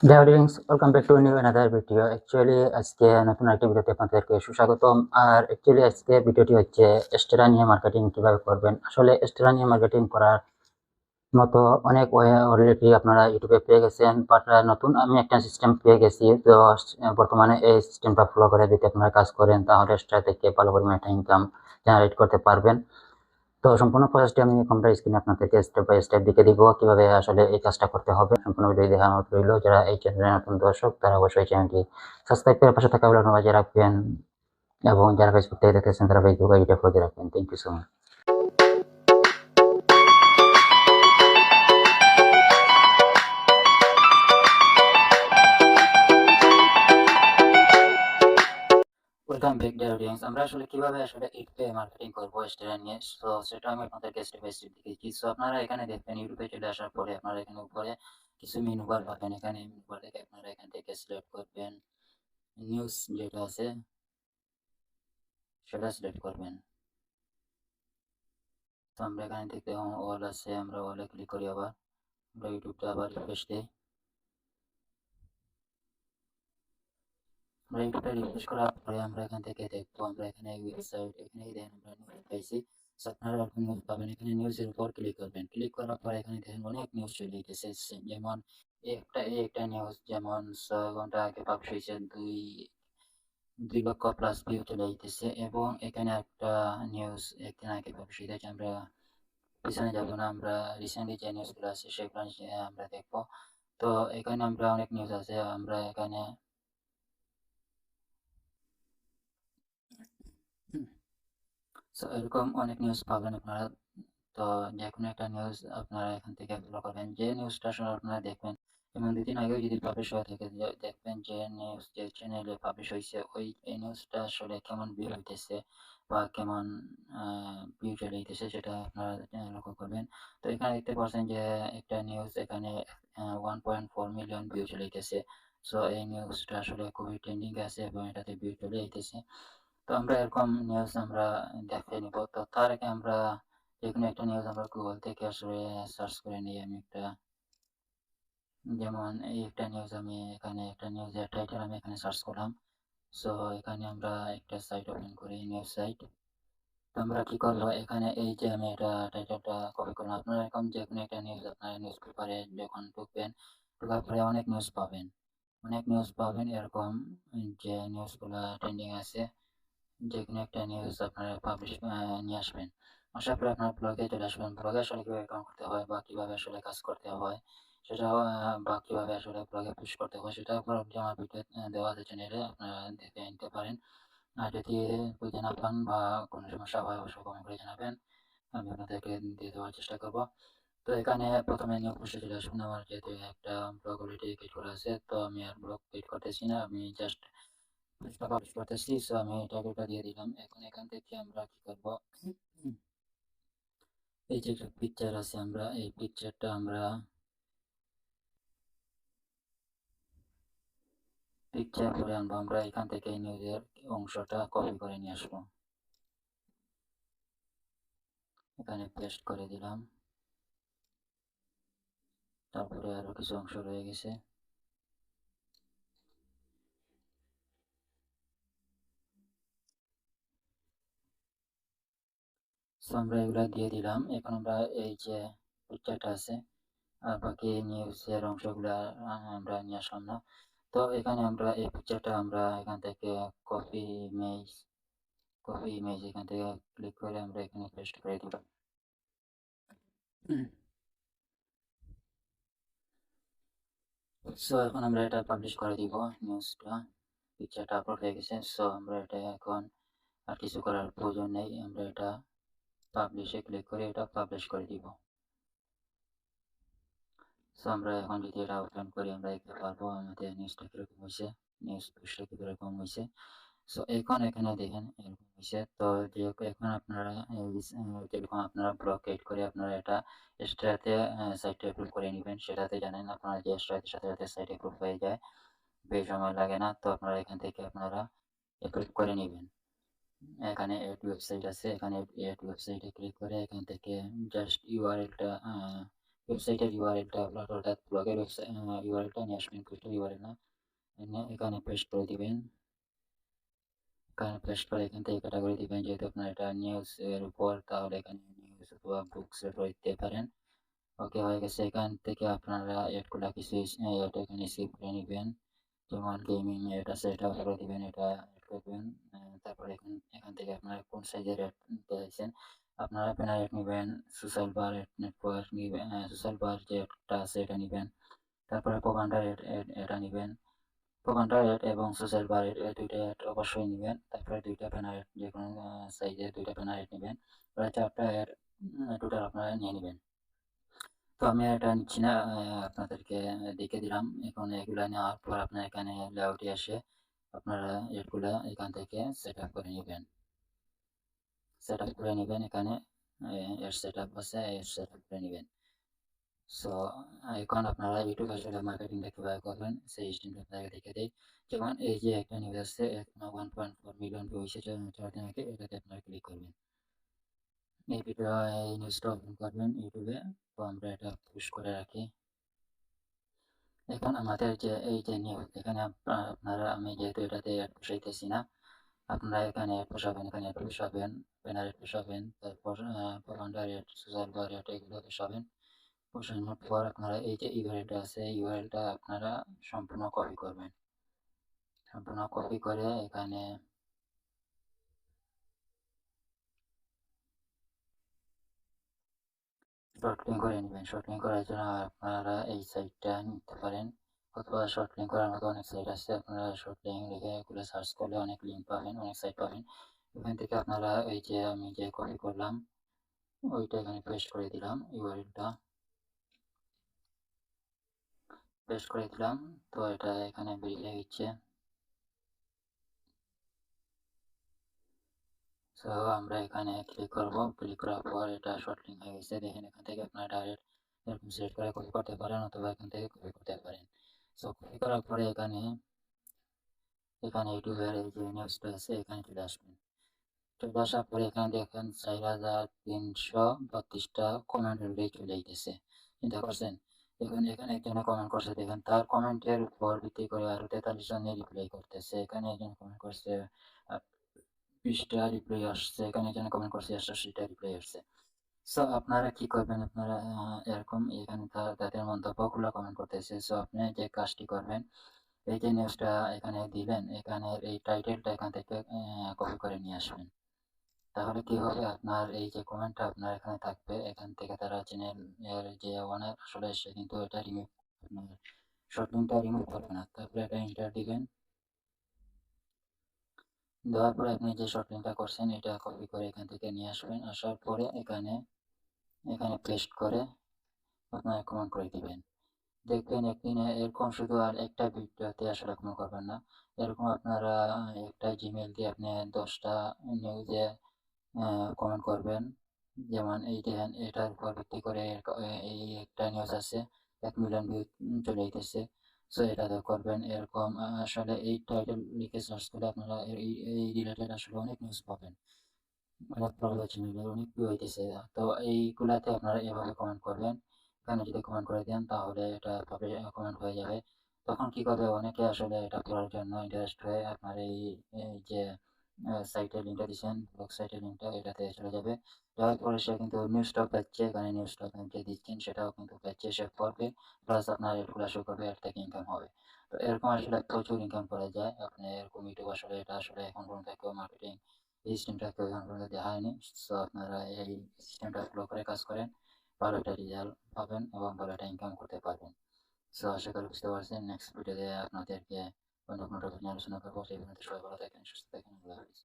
Dear audience, welcome back to a new another video. আজকে নতুন একটি ভিডিওতে আপনাদেরকে সুস্বাগতম। আর অ্যাকচুয়ালি আজকে ভিডিওটি হচ্ছে এস্টেরা নিয়ে মার্কেটিং কীভাবে করবেন। আসলে এস্টেরা নিয়ে মার্কেটিং করার মতো অনেক অলরেডি আপনারা ইউটিউবে পেয়ে গেছেন বাট নতুন আমি একটা সিস্টেম পেয়ে গেছি। তো বর্তমানে এই সিস্টেমটা ফলো করে যদি আপনারা কাজ করেন তাহলে এস্টেরা থেকে ভালো পরিমাণে একটা ইনকাম জেনারেট করতে পারবেন। তো সম্পূর্ণ প্রসেসটি আমি কম্পিউটার স্ক্রিনে আপনাদেরকে স্টেপ বাই স্টেপ দেখে দিব কীভাবে আসলে এই কাজটা করতে হবে। সম্পূর্ণ ভিডিও দেখা আমার রইল। যারা এই চ্যানেলের নতুন দর্শক, তারা অবশ্যই চ্যানেলটি সাবস্ক্রাইব করে পাশে থাকা বেলা বাজিয়ে রাখবেন এবং যারা ফেসবুক থেকে দেখতেছেন, তারা ফেসবুক আইডিটা ফলো রাখবেন। Thank you so much welcome back dear audience আমরা আসলে কীভাবে আসলে ইটপে মার্কেটিং করব স্টেরা নিয়ে? সো সেটা আমি আপনাদেরকে স্টেপ বাই স্টেপ দেখিয়েছি সো আপনারা এখানে দেখবেন, ইউটিউবে চলে আসার পরে আপনারা এখানে উপরে কিছু মেনু বার পাবেন। এখানে মেনু বার থেকে আপনারা এখান থেকে সিলেক্ট করবেন। নিউজ যেটা আছে, সেটা সিলেক্ট করবেন। তো আমরা এখানে থেকে অল আছে, আমরা অলে ক্লিক করি আবার। আমরা ইউটিউবটা আবার রিফ্রেশ দিই। আমরা রিফ্রেশ করার পরে আমরা এখান থেকে দেখব, আমরা এখানে ওয়েবসাইট এখানে দেখেন আমরা নিউজ পাইছি So, আপনারা এরকম নিউজ পাবেন এখানে নিউজের উপর ক্লিক করবেন। ক্লিক করার পর এখানে দেখেন অনেক নিউজ চলে গেছে যেমন একটা একটা নিউজ যেমন ছয় ঘণ্টা আগে পাবলিশ হয়েছে, দুই দুই লক্ষ প্লাস ভিউ চলে যেতেছে এবং এখানে একটা নিউজ একদিন আগে পাবলিশ হয়েছে। আমরা পিছনে যাব না, আমরা রিসেন্টলি যে নিউজগুলো আছে, সেগুলো আমরা দেখব। তো এখানে আমরা অনেক নিউজ আছে। আমরা এখানে সো এরকম অনেক নিউজ পাবেন আপনারা। তো যে কোনো একটা নিউজ আপনারা এখান থেকে ফলো করবেন। যে নিউজটা আপনারা দেখবেন যেমন দুদিন আগেও যদি পাবলিশ হয়ে থাকে দেখবেন যে নিউজ যে চ্যানেলে পাবলিশ হয়েছে, ওই, এই নিউজটা আসলে কেমন ভিউ হইতেছে বা কেমন ভিউ চলে যেতেছে সেটা আপনারা লক্ষ্য করবেন। তো এখানে দেখতে পাচ্ছেন যে একটা নিউজ এখানে one point four million view চলে যেতেছে সো এই নিউজটা আসলে খুবই ট্রেন্ডিং আছে এবং এটাতে ভিউ চলে যেতেছে তো আমরা এরকম নিউজ আমরা দেখে নিব। তো তার আগে আমরা যে কোনো একটা নিউজ আমরা গুগল থেকে আসলে সার্চ করে নিই। আমি একটা যেমন এই একটা নিউজ আমি এখানে একটা নিউজের টাইটেল আমি এখানে সার্চ করলাম। সো এখানে আমরা একটা সাইট ওপেন করি নিউজ সাইট তো আমরা কি করব? এখানে এই যে আমি এটা টাইটেলটা কপি করলাম। আপনারা এরকম যে কোনো একটা নিউজ আপনারা নিউজ পেপারে যখন ঢুকবেন, ঢোকার পরে অনেক নিউজ পাবেন। অনেক নিউজ পাবেন এরকম যে নিউজগুলো ট্রেন্ডিং আছে। যে কোনো একটা নিউজ আপনারা পাবলিশ নিয়ে আসবেন। আশা করি আপনার ব্লগে চলে আসবেন। ব্লগে আসলে কীভাবে কাম করতে হয় বা কীভাবে আসলে কাজ করতে হয় সেটা বা কীভাবে আসলে ব্লগে পুশ করতে হয় সেটা পরবর্তী আমার ভিডিও দেওয়া আছে চ্যানেলে আপনারা দেখে নিতে পারেন। আর যদি বুঝতে না পান বা কোনো সমস্যা হয়, অবশ্যই কমেন্ট করে জানাবেন। আমি আপনাদেরকে দিয়ে দেওয়ার চেষ্টা করব। তো এখানে প্রথমে নিয়োগ পোস্টে চলে আসবেন। আমার যেহেতু একটা ব্লগ অলরেডি ক্রিয়েট করা আছে, তো আমি আর ব্লগ ক্রিয়েট করতেছি না। আমি জাস্ট পেজটা পাবলিশ করতেছি সো আমি টাইটেলটা দিয়ে দিলাম এখন এখান থেকে আমরা কি করব এই যে একটা পিকচার আছে আমরা এই পিকচারটা আমরা পিকচার করে আনব আমরা এখান থেকে নিউজের অংশটা কপি করে নিয়ে আসব এখানে পেস্ট করে দিলাম তারপরে আরও কিছু অংশ রয়ে গেছে সো আমরা এগুলো দিয়ে দিলাম। এখন আমরা এই যে পিকচারটা আছে, আর বাকি নিউজের অংশগুলো আমরা নিয়ে আসলাম না। তো, এখানে আমরা এই পিকচারটা আমরা এখান থেকে কপি ইমেজ কপি ইমেজ এখান থেকে ক্লিক করে আমরা এখানে পেস্ট করে দিব। সো এখন আমরা এটা পাবলিশ করে দিব নিউজটা পিকচারটা আপলোড হয়ে গেছে। সো আমরা এটা এখন আর কিছু করার প্রয়োজন নেই। আমরা এটা পাবলিশে ক্লিক করে এটা পাবলিশ করে দিব। সো আমরা এখন যদি এটা ওপেন করি, আমরা দেখতে পারব আমাদের নিউজটা কীরকম হয়েছে নিউজ পুষটা কীরকম হয়েছে। সো এখন এখানে দেখেন এরকম হয়েছে। তো, যে এখন আপনারা যেরকম আপনারা ব্লক এড করে আপনারা এটা এক্সট্রাতে সাইটে অ্যাপ্রুভ করে নেবেন, সেটাতে জানেন আপনারা যে এক্সট্রাতে সাথে সাথে সাইট অ্যাপ্রুভ হয়ে যায়, বেশ সময় লাগে না। তো, আপনারা এখান থেকে আপনারা অ্যাপ্রুভ করে নেবেন। এখানে এড ওয়েবসাইট আছে। এখানে এড ওয়েবসাইটে ক্লিক করে এখান থেকে জাস্ট ইউআরএলটা ওয়েবসাইটের ইউআরএলটা আপলোড অর্থাৎ ব্লগের ওয়েবসাইট ইউআরএলটা নিয়ে আসবেন পোস্টের ইউআরএল না এখানে পেস্ট করে দিবেন। এখানে পেস্ট করে এখান থেকে ক্যাটাগরি দিবেন। যেহেতু আপনার এটা নিউজ এর উপর, তাহলে এখানে নিউজ অথবা বুকস এর দিতে পারেন। ওকে হয়ে গেছে। এখান থেকে আপনারা এডগুলা কিছু এটা এখানে সেভ করে নেবেন। যেমন গেমিং এটা সেট করে দিবেন। এটা এড করবেন তারপরে এখান এখান থেকে আপনারা কোন সাইজের অ্যাড নিতে চাইছেন আপনারা ব্যানার অ্যাড নেবেন সোশ্যাল বার অ্যাড নেটওয়ার্ক নেবেন সোশ্যাল বার যে একটা আছে এটা নেবেন, তারপরে প্রোপান্ডার এটা নেবেন প্রোপান্ডার অ্যাড এবং সোশ্যাল বার অ্যাড দুইটা অ্যাড অবশ্যই নেবেন, তারপরে দুইটা ব্যানার অ্যাড যে কোনো সাইজের দুইটা ব্যানার অ্যাড নেবেন প্রায় চারটা অ্যাড টোটাল আপনারা নিয়ে নেবেন। তো আমি এটা নিচ্ছি না আপনাদেরকে দেখে দিলাম, এখন এগুলা নেওয়ার পর আপনার এখানে লেআউটে আসে আপনারা এগুলা এখান থেকে সেট আপ করে নেবেন। সেট আপ করে নেবেন এখানে এর সেট আপ আছে এর সেট আপ করে নেবেন। সো এখন আপনারা ইউটিউব আসলে মার্কেটিংটা কীভাবে করবেন, সেই আপনাকে দেখে দিই। যেমন এই যে একটা নিউজ আসছে one point four million view চার আগে এটাতে আপনারা ক্লিক করবেন। এই ভিডিও এই নিউজটা ওপেন করবেন ইউটিউবে তো আমরা এটা পুশ করে রাখি। এখন আমাদের যে এই যে নিউ এখানে আপনারা আমি যেহেতু এটাতে অ্যাড বসাইতেছি না আপনারা এখানে অ্যাড বসাবেন এখানে অ্যাড বসাবেন ব্যানার অ্যাড বসাবেন তারপর প্রোপান্ডার অ্যাড সোশ্যাল বার অ্যাড এগুলো বসাবেন বসানোর পর আপনারা এই যে ইউআরএলটা আছে ইউআরএলটা আপনারা সম্পূর্ণ কপি করবেন সম্পূর্ণ কপি করে এখানে শর্ট করে নেবেন শর্ট করার জন্য আপনারা এই সাইটটা নিতে পারেন অথবা শর্ট করার মতো অনেক সাইট আছে, আপনারা শর্ট লিখে এগুলো সার্চ করলে অনেক লিঙ্ক পাবেন, অনেক সাইট পাবেন। এখান থেকে আপনারা এই যে আমি যে কপি করলাম, ওইটা এখানে পেস্ট করে দিলাম ইউআরএলটা পেস্ট করে দিলাম, তো এটা এখানে বেরিয়ে গেছে। সো আমরা এখানে ক্লিক করব। ক্লিক করার পর এটা শর্ট লিঙ্ক হয়ে গেছে। দেখেন এখান থেকে আপনারা ডাইরেক্ট এরকম সিলেক্ট করে কপি করতে পারেন অথবা এখান থেকে কপি করতে পারেন। সো কপি করার পরে এখানে এখানে ইউটিউবের এই যে নিউজটা আছে, এখানে চলে আসবেন। চলে আসার পরে এখানে দেখেন চার হাজার তিনশো বত্রিশটা কমেন্ট অলরেডি চলে যেতেছে চিন্তা করছেন? দেখুন, এখানে একজনে কমেন্ট করছে। দেখেন, তার কমেন্টের উপর ভিত্তি করে আরও তেতাল্লিশ জনে রিপ্লাই করতেছে। এখানে একজন কমেন্ট করছে বিশটা রিপ্লাই আসছে, এখানে একজন কমেন্ট করছে একশোটা রিপ্লাই আসছে। সো আপনারা কি করবেন? আপনারা এরকম এখানে তাদের মন্তব্যগুলো কমেন্ট করতেছে। সো আপনি যে কাজটি করবেন, এই যে নিউজটা এখানে দিলেন এখানে এই টাইটেলটা এখান থেকে কপি করে নিয়ে আসবেন। তাহলে কি হবে? আপনার এই যে কমেন্টটা আপনার এখানে থাকবে। এখান থেকে তারা চ্যানেল এর যে ওনার আসলে এসে কিন্তু এটা রিমুভ আপনার শর্ট লিঙ্কটা রিমুভ করবে না। তারপরে এটা এন্টার দিবেন। দেওয়ার পরে আপনি যে শর্ট লিঙ্কটা করছেন, এটা কপি করে এখান থেকে নিয়ে আসবেন। আসার পরে এখানে এখানে পেস্ট করে আপনার কমেন্ট করে দিবেন। দেখবেন একদিনে এরকম শুধু আর একটা ভিডিওতে আসলে কমেন্ট করবেন না। এরকম আপনারা একটা জিমেল দিয়ে আপনি দশটা নিউজে কমেন্ট করবেন। যেমন এই দেখেন, এটার উপর ভিত্তি করে এই একটা নিউজ আছে, এক মিলিয়ন ভিউ চলে যেতেছে সো এটা করবেন এরকম আসলে এই টাইটেল লিখে সার্চ করলে আপনারা এই রিলেটেড আসলে অনেক নিউজ পাবেন। অনেক হইতেছে। তো এইগুলাতে আপনারা এভাবে কমেন্ট করবেন। এখানে যদি কমেন্ট করে দেন তাহলে এটা পাবে কমেন্ট হয়ে যাবে। তখন কি করবে? অনেকে আসলে এটা করার জন্য ইন্টারেস্ট হয়ে আপনার এই যে সাইটের লিঙ্কটা দিচ্ছেন ব্লগ সাইটের লিঙ্কটা এটাতে চলে যাবে। যাওয়ার পরে সে কিন্তু নিউ স্টক পাচ্ছে, এখানে নিউজ স্টক যে দিচ্ছেন, সেটাও কিন্তু পাচ্ছে, সে পড়বে প্লাস আপনার এরগুলো শো করবে, এর থেকে ইনকাম হবে। তো এরকম আসলে প্রচুর ইনকাম করা যায়। আপনি এরকম ইউটিউব আসলে, এটা আসলে এখন পর্যন্ত কেউ মার্কেটিং এই সিস্টেমটা কেউ এখন পর্যন্ত দেখায়নি। সো আপনারা এই সিস্টেমটা ফলো করে কাজ করেন, ভালো একটা রেজাল্ট পাবেন এবং ভালো একটা ইনকাম করতে পারবেন। সো আশা করি বুঝতে পারছেন। নেক্সট ভিডিওতে আপনাদেরকে অন্য কোনো টপিক নিয়ে আলোচনা করব সেই পর্যন্ত সবাই ভালো থাকেন সুস্থ থাকেন আল্লাহ হাফিজ